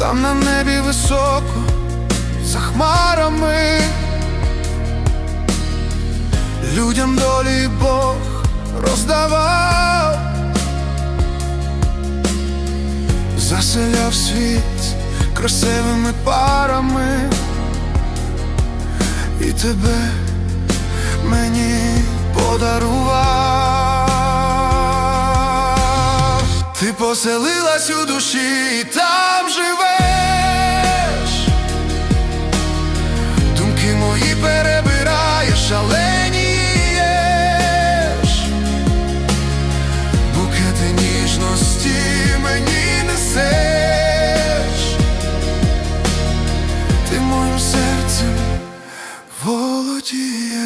там на небі високо, за хмарами, людям долі Бог роздавав, заселяв світ красивими парами, і тебе мені подарував. Ти поселилась у душі, та серцем володіє.